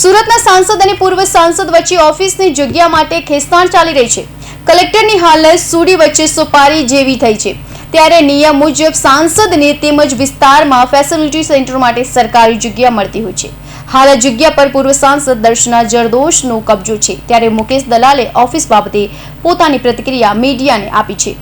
સુરતના સાંસદ અને પૂર્વ સાંસદ વચ્ચે ઓફિસની જગ્યા માટે ખેંચતાણ ચાલી રહી છે. કલેક્ટરની હાલત સુડી વચ્ચે સોપારી જેવી થઈ છે. ત્યારે નિયમ મુજબ સાંસદને તેમજ વિસ્તારમાં ફેસિલિટી સેન્ટર માટે સરકારી જગ્યા મળતી હોય છે. હાલ જગ્યા પર પૂર્વ સાંસદ દર્શના જરદોશનો કબજો છે. ત્યારે મુકેશ દલાલે ઓફિસ બાબતે પોતાની પ્રતિક્રિયા મીડિયાને આપી છે.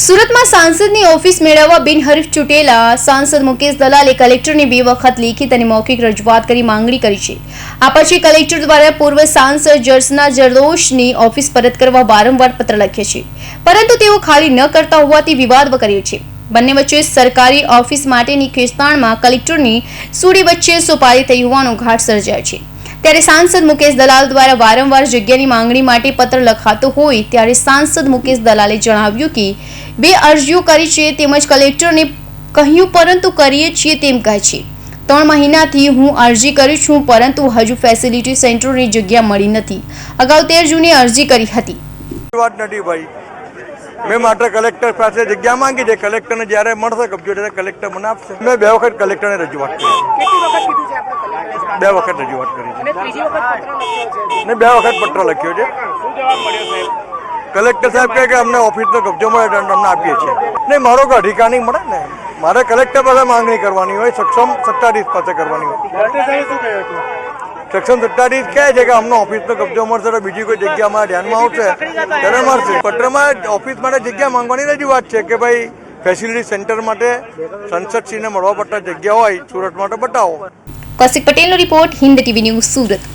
સુરતમાં સાંસદની ઓફિસ મેળવવા બિનહરીફ ચૂંટેલા સાંસદ મુકેશ દલાલે કલેક્ટરને બે વખત લેખિત અને મૌખિક રજૂઆત કરી માંગણી કરી છે. આ પછી કલેક્ટર દ્વારા પૂર્વ સાંસદ જર્સના જરદોશની ઓફિસ પરત કરવા વારંવાર પત્ર લખ્યા છે. પરંતુ તેઓ ખાલી ન કરતા હોવાથી વિવાદ કર્યો છે. બંને વચ્ચે સરકારી ઓફિસ માટેની ખેંચતાણમાં કલેક્ટરની સુડી વચ્ચે સોપારી થઈ હોવાનો ઘાટ સર્જાયો છે. ત્યારે સાંસદ મુકેશ દલાલ દ્વારા વારંવાર જગ્યાની માંગણી માટે પત્ર લખાતો હોય ત્યારે સાંસદ મુકેશ દલાલે જણાવ્યું કે, બે અરજીઓ કરી છે તેમજ કલેક્ટરને કહ્યું પરંતુ કરીએ છીએ તેમ કહે છે. ત્રણ મહિનાથી હું અરજી કરી છું પરંતુ હજુ ફેસિલિટી સેન્ટરની જગ્યા મળી નથી. અગાઉ તેર જૂને અરજી કરી હતી. વાત નથી ભાઈ. મેં માત્ર કલેક્ટર પાસે જગ્યા માંગી છે. કલેક્ટરને જ્યારે મળશે કબજો ત્યારે કલેક્ટર મને આપશે. મેં બે વખત કલેક્ટરને રજૂઆત કરી. કેટલી વખત કીધું છે આપણે કલેક્ટર બે વખત રજૂઆત કરી અને ત્રીજી વખત પત્ર લખ્યો છે? ને બે વખત પત્ર લખ્યો છે. શું જવાબ મળ્યો સાહેબ કલેક્ટર સાહેબ કહે કે અમને ઓફિસનો કબજો મળે અમને આપીએ છીએ. નહીં મારો કોઈ અધિકાર નહીં મળે ને. મારે કલેક્ટર પાસે માંગણી કરવાની હોય સક્ષમ સત્તાધીશ પાસે કરવાની હોય. કહ્યું સત્તાધીશ કહે છે કે અમને ઓફિસનો કબજો મળશે તો બીજી કોઈ જગ્યા અમારા ધ્યાનમાં આવશે. ત્યારે મળશે પત્રમાં ઓફિસ માટે જગ્યા માંગવાની રજૂઆત છે કે ભાઈ ફેસિલિટી સેન્ટર માટે સંસદશ્રીને મળવા પડતા જગ્યા હોય સુરત માટે બતાવો. કૌશિક પટેલનો report Hind TV news Surat.